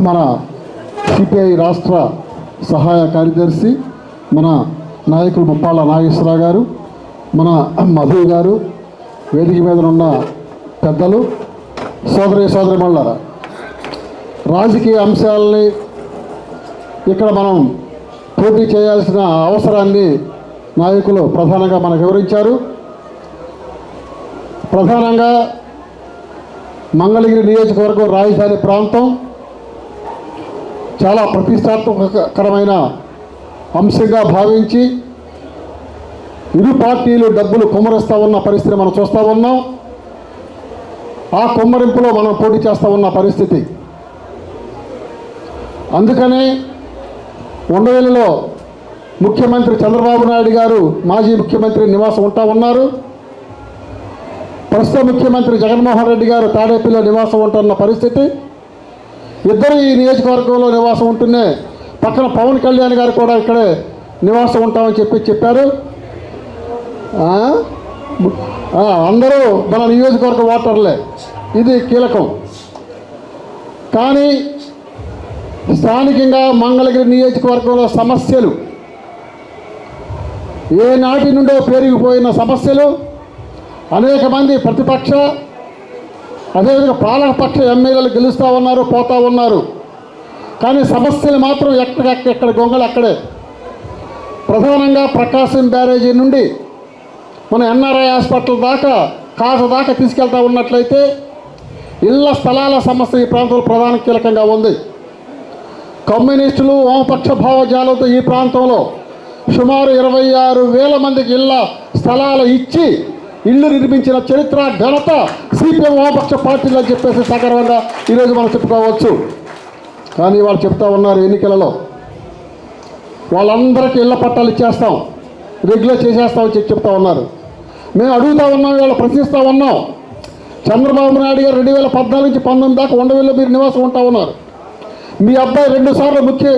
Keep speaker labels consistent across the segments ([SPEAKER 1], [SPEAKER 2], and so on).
[SPEAKER 1] మన సిపిఐ రాష్ట్ర సహాయ కార్యదర్శి మన నాయకులు ముప్పాళ్ళ నాగేశ్వరరావు గారు మన మధు గారు వేదిక మీద ఉన్న పెద్దలు సోదరి సోదరిమణులారా రాజకీయ అంశాలని ఇక్కడ మనం పోటీ చేయాల్సిన అవసరాన్ని నాయకులు ప్రధానంగా మనకు వివరించారు. ప్రధానంగా మంగళగిరి నియోజకవర్గం రాజధాని ప్రాంతం చాలా ప్రతిష్టాత్మకరమైన అంశంగా భావించి ఇరు పార్టీలు డబ్బులు కుమ్మరిస్తూ ఉన్న పరిస్థితి మనం చూస్తూ ఉన్నాం. ఆ కుమ్మరింపులో మనం పోటీ చేస్తూ ఉన్న పరిస్థితి. అందుకనే ఉండవేలిలో ముఖ్యమంత్రి చంద్రబాబు నాయుడు గారు మాజీ ముఖ్యమంత్రి నివాసం ఉంటా ఉన్నారు. ప్రస్తుత ముఖ్యమంత్రి జగన్మోహన్ రెడ్డి గారు తాడేపల్లిలో నివాసం ఉంటున్న పరిస్థితి. ఇద్దరు ఈ నియోజకవర్గంలో నివాసం ఉంటూనే పక్కన పవన్ కళ్యాణ్ గారు కూడా ఇక్కడే నివాసం ఉంటామని చెప్పి చెప్పారు. అందరూ మన నియోజకవర్గ ఓటర్లే. ఇది కీలకం. కానీ స్థానికంగా మంగళగిరి నియోజకవర్గంలో సమస్యలు ఏనాటి నుండో పెరిగిపోయిన సమస్యలు అనేక మంది ప్రతిపక్ష అదేవిధంగా పాలకపక్ష ఎమ్మెల్యేలు గెలుస్తూ ఉన్నారు పోతూ ఉన్నారు. కానీ సమస్యలు మాత్రం ఎక్కడెక్కడ ఎక్కడ గొంగలు అక్కడే. ప్రధానంగా ప్రకాశం బ్యారేజీ నుండి మన ఎన్ఆర్ఐ హాస్పిటల్ దాకా కాస దాకా తీసుకెళ్తా ఉన్నట్లయితే ఇళ్ళ స్థలాల సమస్య ఈ ప్రాంతంలో ప్రధాన కీలకంగా ఉంది. కమ్యూనిస్టులు వామపక్ష భావజాలంతో ఈ ప్రాంతంలో సుమారు ఇరవై ఆరు వేల మందికి ఇళ్ళ స్థలాలు ఇచ్చి ఇల్లు నిర్మించిన చరిత్ర ఘనత సిపిఎం వామపక్ష పార్టీలు అని చెప్పేసి సగర్వంగా ఈరోజు మనం చెప్పుకోవచ్చు. కానీ వాళ్ళు చెప్తా ఉన్నారు ఎన్నికలలో. వాళ్ళందరికీ ఇళ్ళ పట్టాలు ఇచ్చేస్తాం. రెగ్యులర్ చేసేస్తామని చెప్పి చెప్తా ఉన్నారు. మేము అడుగుతా ఉన్నాం వీళ్ళు ప్రశ్నిస్తూ ఉన్నాం. చంద్రబాబు నాయుడు గారు రెండు వేల పద్నాలుగు నుంచి పంతొమ్మిది దాకా ఉండవేళ్ళు మీరు నివాసం ఉంటా ఉన్నారు. మీ అబ్బాయి రెండు సార్లు ముఖ్య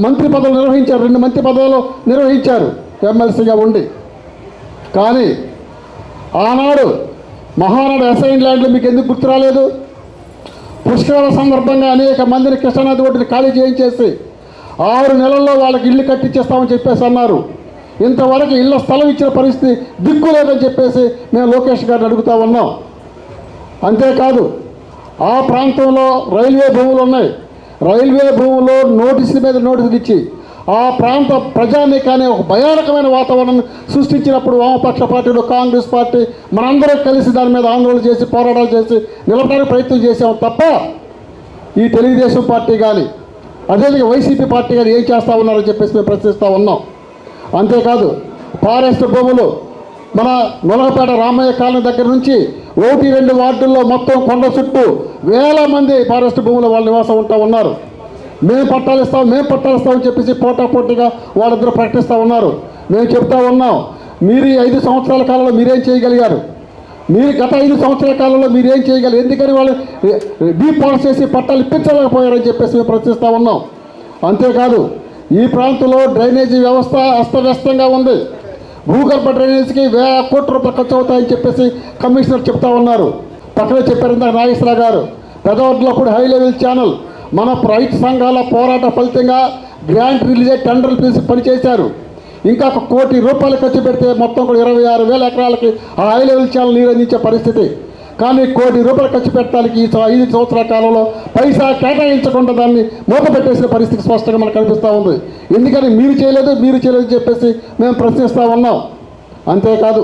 [SPEAKER 1] మంత్రి పదవులు నిర్వహించారు రెండు మంత్రి పదవులు నిర్వహించారు. ఎమ్మెల్సీగా ఉండి. కానీ ఆనాడు మహానాడు అసైన్ ల్యాండ్లు మీకు ఎందుకు గుర్తు రాలేదు పుష్కరాల సందర్భంగా అనేక మందిని కృష్ణానది ఒడ్డుని ఖాళీ చేయించేసి ఆరు నెలల్లో వాళ్ళకి ఇల్లు కట్టించేస్తామని చెప్పేసి అన్నారు. ఇంతవరకు ఇళ్ళ స్థలం ఇచ్చిన పరిస్థితి దిక్కు లేదని చెప్పేసి మేము లోకేష్ గారిని అడుగుతా ఉన్నాం. అంతేకాదు ఆ ప్రాంతంలో రైల్వే భూములు ఉన్నాయి. రైల్వే భూములో నోటీసుల మీద నోటీసులు ఇచ్చి ఆ ప్రాంత ప్రజానీకాన్ని ఒక భయానకమైన వాతావరణం సృష్టించినప్పుడు వామపక్ష పార్టీలు కాంగ్రెస్ పార్టీ మనందరం కలిసి దాని మీద ఆందోళన చేసి పోరాటాలు చేసి నిలబడడానికి ప్రయత్నం చేసాము తప్ప ఈ తెలుగుదేశం పార్టీ కానీ అదేవిధంగా వైసీపీ పార్టీ కానీ ఏం చేస్తూ ఉన్నారని చెప్పేసి మేము ప్రశ్నిస్తూ ఉన్నాం. అంతేకాదు ఫారెస్ట్ భూములు మన నొలగపేట రామయ్య కాలనీ దగ్గర నుంచి ఒకటి రెండు వార్డుల్లో మొత్తం కొండ చుట్టూ వేల మంది ఫారెస్ట్ భూములు వాళ్ళ నివాసం ఉంటా ఉన్నారు. మేము పట్టాలు ఇస్తాం మేము పట్టాలు ఇస్తామని చెప్పేసి పోటా పోటీగా వాళ్ళిద్దరూ ప్రకటిస్తూ ఉన్నారు. మేము చెప్తా ఉన్నాం మీరు ఈ ఐదు సంవత్సరాల కాలంలో మీరేం చేయగలిగారు? మీరు గత ఐదు సంవత్సరాల కాలంలో మీరు ఏం చేయగలరు ఎందుకని వాళ్ళు డీపాలిష్ చేసి పట్టాలు ఇప్పించలేకపోయారని చెప్పేసి మేము ప్రశ్నిస్తూ ఉన్నాం. అంతేకాదు ఈ ప్రాంతంలో డ్రైనేజీ వ్యవస్థ అస్తవ్యస్తంగా ఉంది. భూగర్భ డ్రైనేజీకి వేల కోట్ల రూపాయలు ఖర్చు అవుతాయని చెప్పేసి కమిషనర్ చెప్తా ఉన్నారు. పక్కనే చెప్పారు ఇందాక నాగేశ్వర గారు. పెదవడ్లో కూడా హై లెవెల్ ఛానల్. మన రైతు సంఘాల పోరాట ఫలితంగా గ్రాంట్ రిలీజ్ టెండర్లు పిలిచి పనిచేశారు. ఇంకా ఒక కోటి రూపాయలు ఖర్చు పెడితే మొత్తం కూడా ఇరవై ఆరు వేల ఎకరాలకి ఆ హై లెవెల్ ఛానల్ నీరు అందించే పరిస్థితి. కానీ కోటి రూపాయలు ఖర్చు పెట్టడానికి ఈ ఐదు సంవత్సరాల కాలంలో పైసా కేటాయించకుండా దాన్ని మూతపెట్టేసిన పరిస్థితి స్పష్టంగా మనకు కనిపిస్తూ ఉంది. ఎందుకని మీరు చేయలేదు మీరు చేయలేదు చెప్పేసి మేము ప్రశ్నిస్తూ ఉన్నాం. అంతేకాదు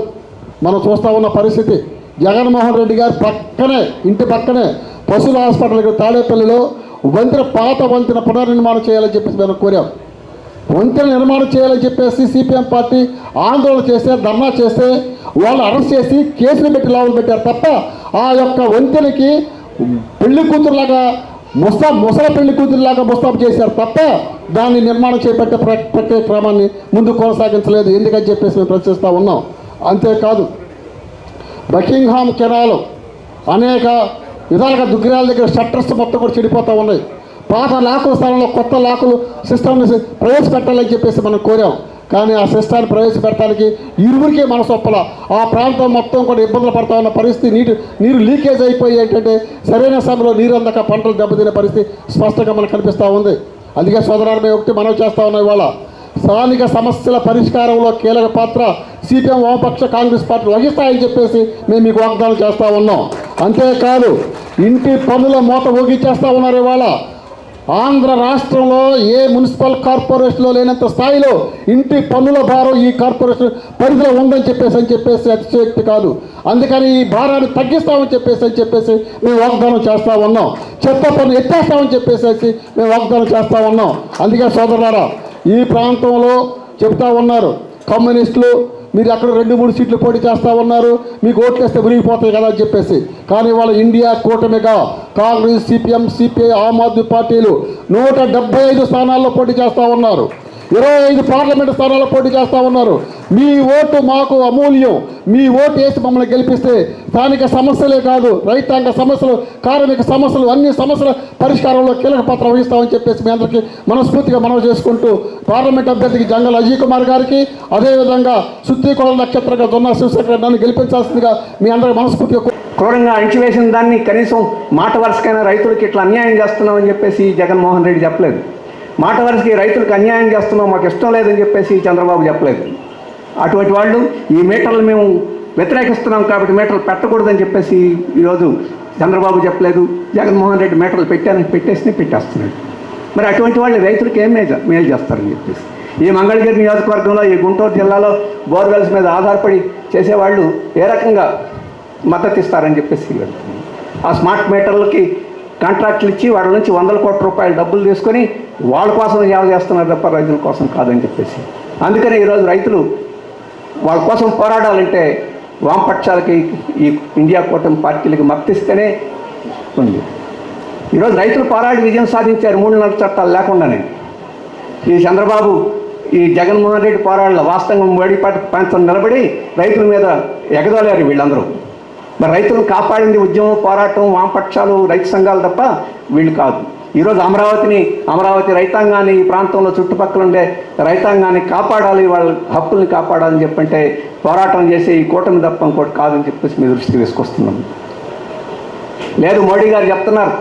[SPEAKER 1] మనం చూస్తూ ఉన్న పరిస్థితి. జగన్మోహన్ రెడ్డి గారు పక్కనే ఇంటి పక్కనే పశువుల హాస్పిటల్కి తాడేపల్లిలో వంతెన పాత వంతెన పునర్నిర్మాణం చేయాలని చెప్పేసి మేము కోరాం. వంతెన నిర్మాణం చేయాలని చెప్పేసి సిపిఎం పార్టీ ఆందోళన చేస్తే ధర్నా చేస్తే వాళ్ళు అరెస్ట్ చేసి కేసులు పెట్టి లావులు పెట్టారు తప్ప ఆ యొక్క వంతెనకి పెళ్ళి కూతురులాగా ముస్తా ముసల పెళ్ళి కూతురులాగా ముస్తాబు చేశారు తప్ప దాన్ని నిర్మాణం చేపట్టే ప్ర ప్రక్రియ క్రమాన్ని ముందు కొనసాగించలేదు. ఎందుకని చెప్పేసి మేము ప్రశ్నిస్తూ ఉన్నాం. అంతేకాదు బకింగ్హామ్ కెనాలు అనేక విధాలుగా దుగ్గిరాల దగ్గర షట్టర్స్ మొత్తం కూడా చెడిపోతూ ఉన్నాయి. పాత లాకుల స్థలంలో కొత్త లాకులు సిస్టమ్ని ప్రవేశపెట్టాలని చెప్పేసి మనం కోరాం. కానీ ఆ సిస్టాన్ని ప్రవేశపెట్టడానికి ఇరువురికే మనసొప్పల ఆ ప్రాంతం మొత్తం కూడా ఇబ్బందులు పడతా ఉన్న పరిస్థితి నీటి నీరు లీకేజ్ అయిపోయి ఏంటంటే సరైన సమయంలో నీరు అందక పంటలు దెబ్బతినే పరిస్థితి స్పష్టంగా మనకు కనిపిస్తూ ఉంది. అందుకే సోదరాలు ఒకటి మనం చేస్తా ఉన్నాం ఇవాళ. స్థానిక సమస్యల పరిష్కారంలో కీలక పాత్ర సిపిఎం వామపక్ష కాంగ్రెస్ పార్టీ వహిస్తాయని చెప్పేసి మేము మీకు వాగ్దానం చేస్తూ ఉన్నాం. అంతేకాదు ఇంటి పనుల మూత ఊగించేస్తూ ఉన్నారు ఇవాళ. ఆంధ్ర రాష్ట్రంలో ఏ మున్సిపల్ కార్పొరేషన్లో లేనంత స్థాయిలో ఇంటి పన్నుల భారం ఈ కార్పొరేషన్ పరిధిలో ఉందని చెప్పేసి అని చెప్పేసి అతిశయక్తి కాదు. అందుకని ఈ భారాన్ని తగ్గిస్తామని చెప్పేసి అని చెప్పేసి మేము వాగ్దానం చేస్తూ ఉన్నాం. చెత్త పన్ను ఎత్తేస్తామని చెప్పేసి మేము వాగ్దానం చేస్తూ ఉన్నాం. అందుకే సోదరులారా ఈ ప్రాంతంలో చెప్తా ఉన్నారు. కమ్యూనిస్టులు మీరు అక్కడ రెండు మూడు సీట్లు పోటీ చేస్తా ఉన్నారు. మీకు ఓట్లు వేస్తే విరిగిపోతాయి కదా అని చెప్పేసి. కానీ వాళ్ళ ఇండియా కూటమిగా కాంగ్రెస్ సిపిఎం సిపిఐ ఆమ్ ఆద్మీ పార్టీలు నూట ఐదు స్థానాల్లో పోటీ చేస్తూ ఉన్నారు. ఇరవై ఐదు పార్లమెంటు స్థానాల్లో పోటీ చేస్తూ ఉన్నారు. మీ ఓటు మాకు అమూల్యం. మీ ఓటు వేసి మమ్మల్ని గెలిపిస్తే స్థానిక సమస్యలే కాదు రైతాంగ సమస్యలు కార్మిక సమస్యలు అన్ని సమస్యల పరిష్కారంలో కీలక పాత్ర వహిస్తామని చెప్పేసి మీ అందరికీ మనస్ఫూర్తిగా మనవి చేసుకుంటూ పార్లమెంట్ అభ్యర్థికి జంగల్ అజయ్ కుమార్ గారికి అదేవిధంగా శుద్ధీకోళ నక్షత్రంగా దొన్న శివశేఖర్ నన్ను గెలిపించాల్సిందిగా మీ అందరికీ మనస్ఫూర్తిగా
[SPEAKER 2] క్రూరంగా అణిచివేసిన దాన్ని కనీసం మాట వరుసకైనా రైతులకి ఇట్లా అన్యాయం చేస్తున్నామని చెప్పేసి జగన్మోహన్ రెడ్డి చెప్పలేదు. మాట వరసకి రైతులకు అన్యాయం చేస్తున్నాం మాకు ఇష్టం లేదని చెప్పేసి చంద్రబాబు చెప్పలేదు. అటువంటి వాళ్ళు ఈ మీటర్లు మేము వ్యతిరేకిస్తున్నాం కాబట్టి మీటర్లు పెట్టకూడదని చెప్పేసి ఈరోజు చంద్రబాబు చెప్పలేదు. జగన్మోహన్ రెడ్డి మీటర్లు పెట్టాను పెట్టేసి పెట్టేస్తున్నాడు. మరి అటువంటి వాళ్ళు రైతులకు ఏం మేలు మేలు చేస్తారని చెప్పేసి. ఈ మంగళగిరి నియోజకవర్గంలో ఈ గుంటూరు జిల్లాలో బోర్వెల్స్ మీద ఆధారపడి చేసేవాళ్ళు ఏ రకంగా మద్దతు ఇస్తారని చెప్పేసి ఆ స్మార్ట్ మీటర్లకి కాంట్రాక్ట్లు ఇచ్చి వాళ్ళ నుంచి వందల కోట్ల రూపాయలు డబ్బులు తీసుకొని వాళ్ళ కోసం సేవ చేస్తున్నారు తప్ప రైతుల కోసం కాదని చెప్పేసి. అందుకనే ఈరోజు రైతులు వాళ్ళ కోసం పోరాడాలంటే వామపక్షాలకి ఈ ఇండియా కూటమి పార్టీలకి మద్దతిస్తేనే ఉంది. ఈరోజు రైతులు పోరాడి విజయం సాధించారు. మూడు నెలల చట్టాలు లేకుండానే. ఈ చంద్రబాబు ఈ జగన్మోహన్ రెడ్డి పోరాడల వాస్తవంగా మోడీ పార్టీ ప్రాంతం నిలబడి రైతుల మీద ఎగదోలేరు వీళ్ళందరూ. మరి రైతులను కాపాడింది ఉద్యమం పోరాటం వామపక్షాలు రైతు సంఘాలు తప్ప వీళ్ళు కాదు. ఈరోజు అమరావతిని అమరావతి రైతాంగాన్ని ఈ ప్రాంతంలో చుట్టుపక్కల ఉండే రైతాంగాన్ని కాపాడాలి వాళ్ళ హక్కుల్ని కాపాడాలని చెప్పంటే పోరాటం చేసే ఈ కూటమి తప్ప ఇంకోటి కాదని చెప్పేసి మీ దృష్టికి తీసుకొస్తున్నాం. లేదు మోడీ గారు చెప్తున్నారు.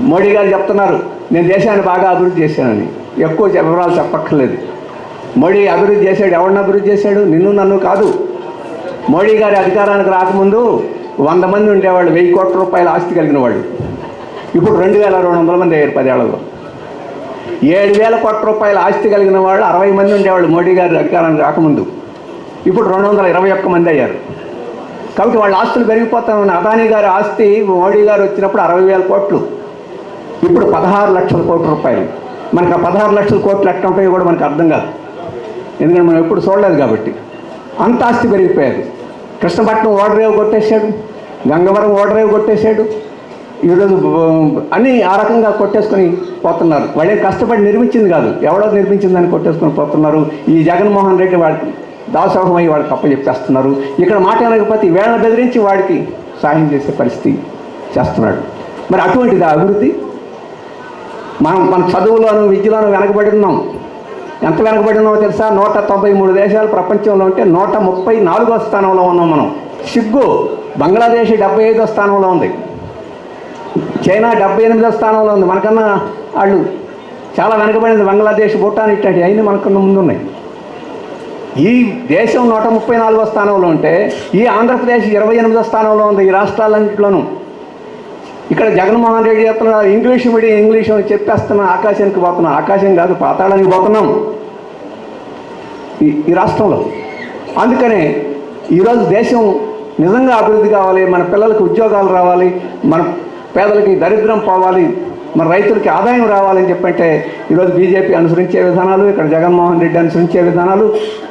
[SPEAKER 2] మోడీ గారు చెప్తున్నారు నేను దేశాన్ని బాగా అభివృద్ధి చేశానని. ఎక్కువ వివరాలు చెప్పక్కర్లేదు. మోడీ అభివృద్ధి చేశాడు ఎవరిని అభివృద్ధి చేశాడు? నిన్ను నన్ను కాదు. మోడీ గారి అధికారానికి రాకముందు వంద మంది ఉండేవాళ్ళు వెయ్యి కోట్ల రూపాయల ఆస్తి కలిగిన వాళ్ళు. ఇప్పుడు రెండు వేల రెండు వందల మంది అయ్యారు పదేళ్ళలో. ఏడు వేల కోట్ల రూపాయల ఆస్తి కలిగిన వాళ్ళు అరవై మంది ఉండేవాళ్ళు మోడీ గారి అధికారానికి రాకముందు. ఇప్పుడు రెండు వందల ఇరవై ఒక్క మంది అయ్యారు. కాబట్టి వాళ్ళ ఆస్తులు పెరిగిపోతా ఉన్నాయి అదానీ గారి ఆస్తి మోడీ గారు వచ్చినప్పుడు అరవై వేల కోట్లు. ఇప్పుడు పదహారు లక్షల కోట్ల రూపాయలు. మనకు ఆ పదహారు లక్షల కోట్లు ఎట్లా ఉంటాయో కూడా మనకు అర్థం కాదు. ఎందుకంటే మనం ఎప్పుడు చూడలేదు కాబట్టి. అంత ఆస్తి పెరిగిపోయేది. కృష్ణపట్నం ఓడరేవు కొట్టేశాడు. గంగవరం ఓడరేవు కొట్టేశాడు. ఈరోజు అన్నీ ఆ రకంగా కొట్టేసుకొని పోతున్నారు. వాళ్ళే కష్టపడి నిర్మించింది కాదు. ఎవడో నిర్మించిందని కొట్టేసుకొని పోతున్నారు. ఈ జగన్మోహన్ రెడ్డి వాడికి దాసోహమై వాడికి అప్పచెప్పేస్తున్నారు ఇక్కడ మాట వినకపోతే వేళ బెదిరించి వాడికి సాయం చేసే పరిస్థితి చేస్తున్నాడు. మరి అటువంటిది అభివృద్ధి? మనం మన చదువులోను విద్యలోను వెనకబడి ఉన్నాం. ఎంత వెనకబడి ఉన్నామో తెలుసా? నూట తొంభై మూడు దేశాలు ప్రపంచంలో ఉంటే నూట ముప్పై నాలుగో స్థానంలో ఉన్నాం మనం. సిగ్గు బంగ్లాదేశ్ డెబ్బై ఐదో స్థానంలో ఉంది. చైనా డెబ్బై ఎనిమిదో స్థానంలో ఉంది. మనకన్నా వాళ్ళు చాలా వెనకబడింది బంగ్లాదేశ్ భూటాన్ ఇట్లాంటి అయినా మనకన్నా ముందున్నాయి. ఈ దేశం నూట ముప్పై నాలుగో స్థానంలో ఉంటే ఈ ఆంధ్రప్రదేశ్ ఇరవై ఎనిమిదో స్థానంలో ఉంది ఈ రాష్ట్రాలన్నింటిలోనూ. ఇక్కడ జగన్మోహన్ రెడ్డి చెప్తున్నారు ఇంగ్లీష్ మీడియం ఇంగ్లీష్ అని చెప్పేస్తున్నా ఆకాశానికి పోతున్నాం. ఆకాశం కాదు పాతాళానికి పోతున్నాం. ఈ ఈ రాష్ట్రంలో. అందుకనే ఈరోజు దేశం నిజంగా అభివృద్ధి కావాలి మన పిల్లలకు ఉద్యోగాలు రావాలి మన పేదలకి దరిద్రం పోవాలి మన రైతులకి ఆదాయం రావాలని చెప్పంటే ఈరోజు బీజేపీ అనుసరించే విధానాలు ఇక్కడ జగన్మోహన్ రెడ్డి అనుసరించే విధానాలు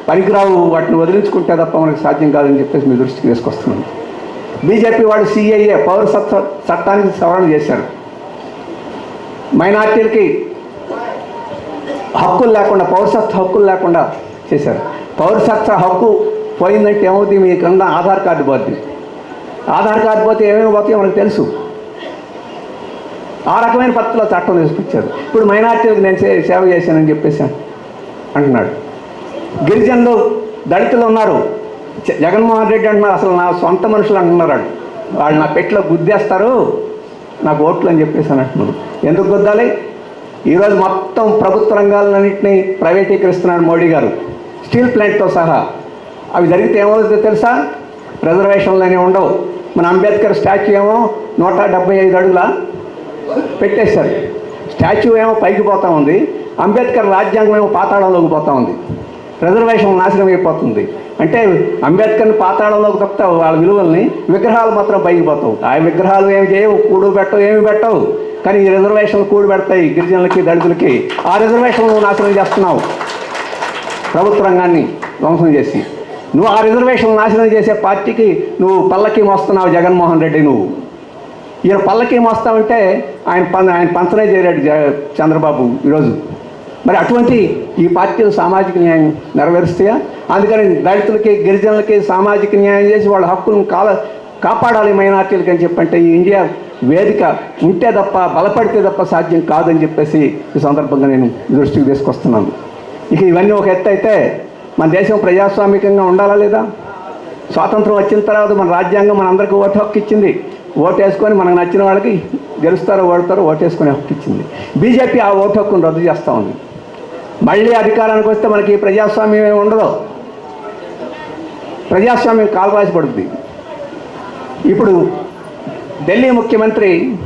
[SPEAKER 2] పనికిరావు వాటిని వదిలించుకుంటే తప్ప మనకు సాధ్యం కాదని చెప్పేసి మీ దృష్టికి తీసుకొస్తున్నాను. బీజేపీ వాళ్ళు సిఐఏ పౌరసత్వ చట్టానికి సవరణ చేశారు. మైనార్టీలకి హక్కులు లేకుండా పౌరసత్వ హక్కులు లేకుండా చేశారు. పౌరసత్వ హక్కు పోయిందంటే ఏమవుతుంది మీకన్నా ఆధార్ కార్డు పోతుంది ఆధార్ కార్డు పోతే ఏమేమి పోతాయో మనకు తెలుసు. ఆ రకమైన పద్ధతిలో చట్టం తీసుకొచ్చారు. ఇప్పుడు మైనార్టీలకు నేను సేవ చేశానని చెప్పేసాను అంటున్నాడు. గిరిజనులు దళితులు ఉన్నారు. జగన్మోహన్ రెడ్డి అంటున్నారు అసలు నా సొంత మనుషులు అంటున్నారు వాళ్ళు. వాళ్ళు నా పెట్లో గుద్దేస్తారు నాకు ఓట్లు అని చెప్పేసి అని అంటున్నారు. ఎందుకు గుద్దాలి? ఈరోజు మొత్తం ప్రభుత్వ రంగాలన్నింటినీ ప్రైవేటీకరిస్తున్నాడు మోడీ గారు. స్టీల్ ప్లాంట్తో సహా. అవి జరిగితే ఏమవుతుందో తెలుసా? రిజర్వేషన్లు అనేవి ఉండవు. మన అంబేద్కర్ స్టాచ్యూ ఏమో నూట డెబ్బై ఐదు అడుగుల పెట్టేస్తారు. స్టాచ్యూ ఏమో పైకి పోతా ఉంది. అంబేద్కర్ రాజ్యాంగం ఏమో పాతాళంలోకి పోతా ఉంది. రిజర్వేషన్ నాశనం అయిపోతుంది. అంటే అంబేద్కర్ని పాతాళంలోకి తప్పితే వాళ్ళ విలువల్ని విగ్రహాలు మాత్రం పైకి పోతావు. ఆ విగ్రహాలు ఏమి చేయవు కూడు పెట్టవు ఏమి పెట్టవు. కానీ ఈ రిజర్వేషన్లు కూడి పెడతాయి గిరిజనులకి దళితులకి. ఆ రిజర్వేషన్లు నాశనం చేస్తున్నావు. ప్రభుత్వ రంగాన్ని ధ్వంసం చేసి. నువ్వు ఆ రిజర్వేషన్ నాశనం చేసే పార్టీకి నువ్వు పల్లకి మోస్తున్నావు జగన్మోహన్ రెడ్డి నువ్వు. ఈయన పల్లకి మోస్తామంటే ఆయన పం ఆయన పంచనే చేయలేడు చంద్రబాబు ఈరోజు. మరి అటువంటి ఈ పార్టీలు సామాజిక న్యాయం నెరవేరుస్తాయా? అందుకని దళితులకి గిరిజనులకి సామాజిక న్యాయం చేసి వాళ్ళ హక్కులను కాల కాపాడాలి మైనార్టీలకి అని చెప్పంటే ఈ ఇండియా వేదిక ఉంటే తప్ప బలపడితే తప్ప సాధ్యం కాదని చెప్పేసి ఈ సందర్భంగా నేను దృష్టికి తీసుకొస్తున్నాను. ఇక ఇవన్నీ ఒక ఎత్తు అయితే మన దేశం ప్రజాస్వామికంగా ఉండాలా లేదా? స్వాతంత్రం వచ్చిన తర్వాత మన రాజ్యాంగం మనందరికీ ఓటు హక్కు ఇచ్చింది. ఓటు వేసుకొని మనకు నచ్చిన వాళ్ళకి గెలుస్తారో ఓడతారో ఓటు వేసుకొని హక్కు ఇచ్చింది. బీజేపీ ఆ ఓటు హక్కును రద్దు చేస్తూ ఉంది. మళ్ళీ అధికారానికి వస్తే మనకి ప్రజాస్వామ్యం ఏమి ఉండదు. ప్రజాస్వామ్యం కాల్వాసి పడుద్ది. ఇప్పుడు ఢిల్లీ ముఖ్యమంత్రి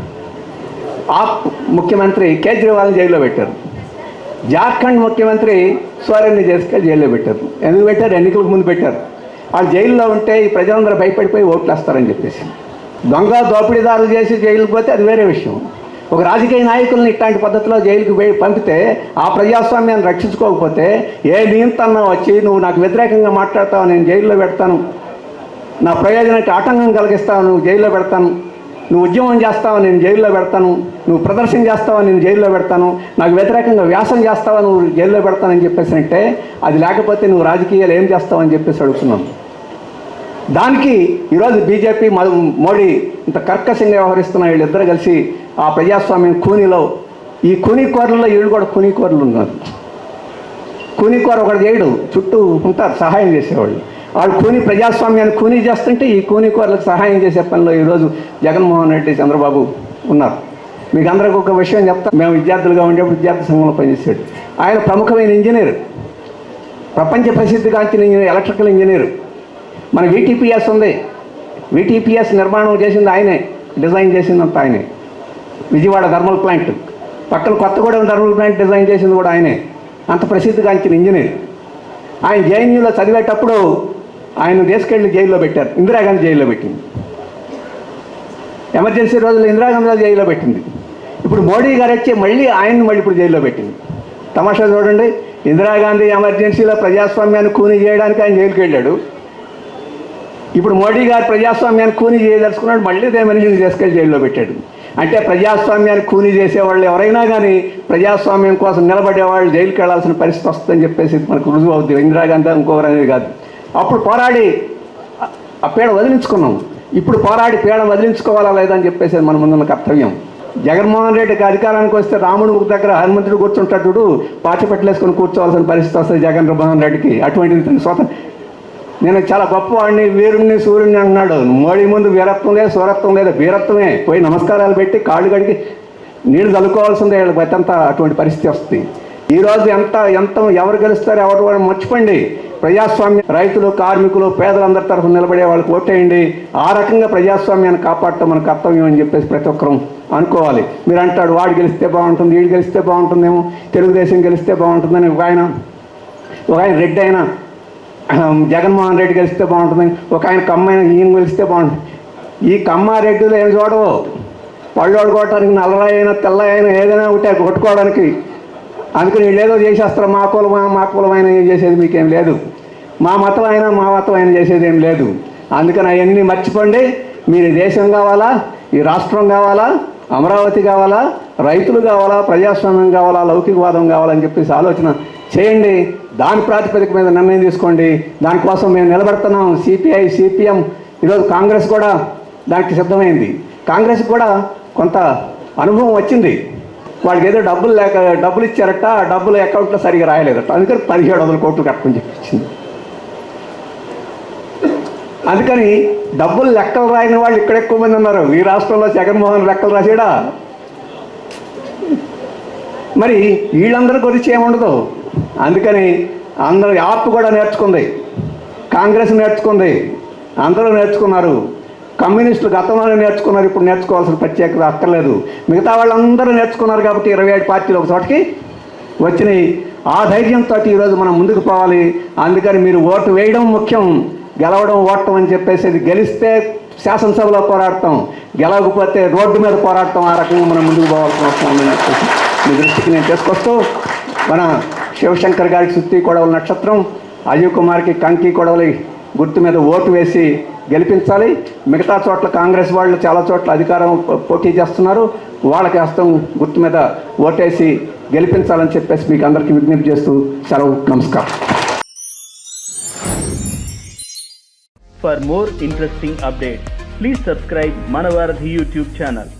[SPEAKER 2] ఆప్ ముఖ్యమంత్రి కేజ్రీవాల్ని జైల్లో పెట్టారు. జార్ఖండ్ ముఖ్యమంత్రి సోరెన్ని చేసుకొని జైల్లో పెట్టారు. ఎందుకు పెట్టారు? ఎన్నికలకు ముందు పెట్టారు. వాళ్ళు జైల్లో ఉంటే ఈ ప్రజలందరూ భయపడిపోయి ఓట్లు వేస్తారని చెప్పేసి. దొంగ దోపిడీదారులు చేసి జైలుకు పోతే అది వేరే విషయం. ఒక రాజకీయ నాయకుల్ని ఇట్లాంటి పద్ధతిలో జైలుకు పోయి పంపితే ఆ ప్రజాస్వామ్యాన్ని రక్షించుకోకపోతే ఏ నియంత్రణ వచ్చి నువ్వు నాకు వ్యతిరేకంగా మాట్లాడతావు నేను జైల్లో పెడతాను. నా ప్రయోజనానికి ఆటంకం కలిగిస్తావు నువ్వు జైల్లో పెడతాను. నువ్వు ఉద్యమం చేస్తావా నేను జైల్లో పెడతాను. నువ్వు ప్రదర్శన చేస్తావా నేను జైల్లో పెడతాను. నాకు వ్యతిరేకంగా వ్యాసం చేస్తావా నువ్వు జైల్లో పెడతానని చెప్పేసి అంటే అది లేకపోతే నువ్వు రాజకీయాలు ఏం చేస్తావని చెప్పేసి అడుగుతున్నాను. దానికి ఈరోజు బీజేపీ మ- మోడీ ఇంత కర్కశంగా వ్యవహరిస్తున్న వీళ్ళిద్దరు కలిసి ఆ ప్రజాస్వామ్యం కూనీలో ఈ కూనీ కోరల్లో వీళ్ళు కూడా కూనీకోరలు ఉన్నారు. కూనీకోర ఒకటి చేయడు చుట్టూ ఉంటారు సహాయం చేసేవాళ్ళు. వాళ్ళు కూని ప్రజాస్వామ్యాన్ని కూనీ చేస్తుంటే ఈ కూనీకోరలకు సహాయం చేసే పనిలో ఈరోజు జగన్మోహన్ రెడ్డి చంద్రబాబు ఉన్నారు. మీకు అందరికి ఒక విషయం చెప్తా మేము విద్యార్థులుగా ఉండేప్పుడు విద్యార్థి సంఘంలో పనిచేసాడు ఆయన ప్రముఖమైన ఇంజనీర్. ప్రపంచ ప్రసిద్ధిగాంచిన ఇంజనీర్ ఎలక్ట్రికల్ ఇంజనీర్. మన వీటీపీఎస్ ఉంది. విటిపిఎస్ నిర్మాణం చేసింది ఆయనే డిజైన్ చేసిందంత ఆయనే. Vijayawada thermal plant. పక్కన కొత్తగూడెం థర్మల్ ప్లాంట్ డిజైన్ చేసింది కూడా ఆయనే. అంత ప్రసిద్ధిగాంచిన ఇంజనీర్. ఆయన జేఎన్యూలో చదివేటప్పుడు ఆయన తీసుకెళ్ళి జైల్లో పెట్టారు. ఇందిరాగాంధీ జైల్లో పెట్టింది. ఎమర్జెన్సీ రోజుల్లో ఇందిరాగాంధీ జైల్లో పెట్టింది. ఇప్పుడు మోడీ గారు వచ్చి మళ్ళీ ఆయన్ని మళ్ళీ ఇప్పుడు జైల్లో పెట్టింది. తమాషా చూడండి. ఇందిరాగాంధీ ఎమర్జెన్సీలో ప్రజాస్వామ్యాన్ని కూని చేయడానికి ఆయన జైలుకి వెళ్ళాడు ఇప్పుడు మోడీ గారు ప్రజాస్వామ్యాన్ని కూని చేయదలుచుకున్నాడు మళ్ళీ అదే మనిషిని తీసుకెళ్ళి జైల్లో పెట్టాడు. అంటే ప్రజాస్వామ్యాన్ని కూని చేసేవాళ్ళు ఎవరైనా కానీ ప్రజాస్వామ్యం కోసం నిలబడేవాళ్ళు జైలుకి వెళ్ళాల్సిన పరిస్థితి వస్తుందని చెప్పేసి మనకు రుజువు అవుతుంది ఇందిరాగాంధీ ఇంకొకరు అనేది కాదు. అప్పుడు పోరాడి ఆ- పేడ పీడ వదిలించుకున్నాం. ఇప్పుడు పోరాడి పీడ వదిలించుకోవాలా లేదా అని చెప్పేసి మన ముందున్న కర్తవ్యం. జగన్మోహన్ రెడ్డికి అధికారానికి వస్తే రాముడు దగ్గర హనుమంతుడు కూర్చుంటాడు చూడు పాచిపెట్టలేసుకొని కూర్చోవాల్సిన పరిస్థితి వస్తుంది జగన్మోహన్ రెడ్డికి. అటువంటి స్వతంత్ర నేను చాలా గొప్పవాడిని వీరుణ్ణి సూర్యుడిని అంటున్నాడు. మోడీ ముందు వీరత్వం లేదు సూరత్వం లేదు వీరత్వమే. పోయి నమస్కారాలు పెట్టి కాళ్ళు కడిగి నీళ్ళు చల్లుకోవాల్సిందే వీళ్ళ బతంతా అటువంటి పరిస్థితి వస్తుంది. ఈరోజు ఎంత ఎంత ఎవరు గెలుస్తారు ఎవరు మర్చిపోండి. ప్రజాస్వామ్యం రైతులు కార్మికులు పేదలందరి తరఫున నిలబడే వాళ్ళకి ఓటేయండి. ఆ రకంగా ప్రజాస్వామ్యాన్ని కాపాడటం మన కర్తవ్యం అని చెప్పేసి ప్రతి ఒక్కరూ అనుకోవాలి. మీరు అంటాడు వాడు గెలిస్తే బాగుంటుంది వీడు గెలిస్తే బాగుంటుందేమో తెలుగుదేశం గెలిస్తే బాగుంటుందని ఒక ఆయన ఒక ఆయన రెడ్డి అయినా జగన్మోహన్ రెడ్డి గెలిస్తే బాగుంటుంది. ఒక ఆయన కమ్మైన ఈయన గెలిస్తే బాగుంటుంది. ఈ కమ్మారెడ్డిలో ఏం చూడవు. పళ్ళు కొట్టడానికి నల్లరా అయినా తెల్ల అయినా ఏదైనా ఉంటే కొట్టుకోవడానికి. అందుకని వీళ్ళేదో ఏదో చేసేస్తారు. మా కులం మా కులం అయినా ఏం చేసేది మీకేం లేదు. మా మతం అయినా మా మతం అయినా చేసేది ఏం లేదు. అందుకని అవన్నీ మర్చిపోండి. మీరు దేశం కావాలా? ఈ రాష్ట్రం కావాలా? అమరావతి కావాలా? రైతులు కావాలా? ప్రజాస్వామ్యం కావాలా? లౌకికవాదం కావాలని చెప్పేసి ఆలోచన చేయండి. దాని ప్రాతిపదిక మీద నిర్ణయం తీసుకోండి. దానికోసం మేము నిలబడుతున్నాం. సిపిఐ సిపిఎం ఈరోజు కాంగ్రెస్ కూడా దానికి సిద్ధమైంది. కాంగ్రెస్ కూడా కొంత అనుభవం వచ్చింది. వాడికి ఏదో డబ్బులు లేక డబ్బులు ఇచ్చారట ఆ డబ్బులు అకౌంట్లో సరిగా రాయలేదట. అందుకని పదిహేడు వందల కోట్లు కట్టమని చెప్పించింది అందుకని డబ్బులు లెక్కలు రాయని వాళ్ళు ఇక్కడ ఎక్కువ మంది ఉన్నారు. ఈ రాష్ట్రంలో జగన్మోహన్ లెక్కలు రాసాడా మరి వీళ్ళందరి గురించి ఏముండదు అందుకని అందరూ యాప్ కూడా నేర్చుకుంది. కాంగ్రెస్ నేర్చుకుంది. అందరూ నేర్చుకున్నారు. కమ్యూనిస్టులు గతంలోనే నేర్చుకున్నారు. ఇప్పుడు నేర్చుకోవాల్సిన ప్రత్యేకత అక్కర్లేదు. మిగతా వాళ్ళందరూ నేర్చుకున్నారు కాబట్టి ఇరవై ఏడు పార్టీలు ఒక చోటకి వచ్చినాయి. ఆ ధైర్యంతో ఈరోజు మనం ముందుకు పోవాలి. అందుకని మీరు ఓటు వేయడం ముఖ్యం. గెలవడం ఓటం అని చెప్పేసి గెలిస్తే శాసనసభలో పోరాడతాం. గెలవకపోతే రోడ్డు మీద పోరాడతాం. ఆ రకంగా మనం ముందుకు పోవాల్సిన అవసరం ఉందని చెప్పేసి మీ దృష్టికి నేను తీసుకొస్తూ మన శివశంకర్ గారికి సుత్తి కొడవల నక్షత్రం అజయ్ కుమార్కి కంకి కొడవలి గుర్తు మీద ఓటు వేసి గెలిపించాలి. మిగతా చోట్ల కాంగ్రెస్ వాళ్ళు చాలా చోట్ల అధికారం పోటీ చేస్తున్నారు. వాళ్ళకి హస్తం గుర్తు మీద ఓటేసి గెలిపించాలని చెప్పేసి మీకు అందరికీ విజ్ఞప్తి చేస్తూ సెలవు నమస్కారం.
[SPEAKER 3] For more interesting interesting please subscribe మన వారధి యూట్యూబ్ ఛానల్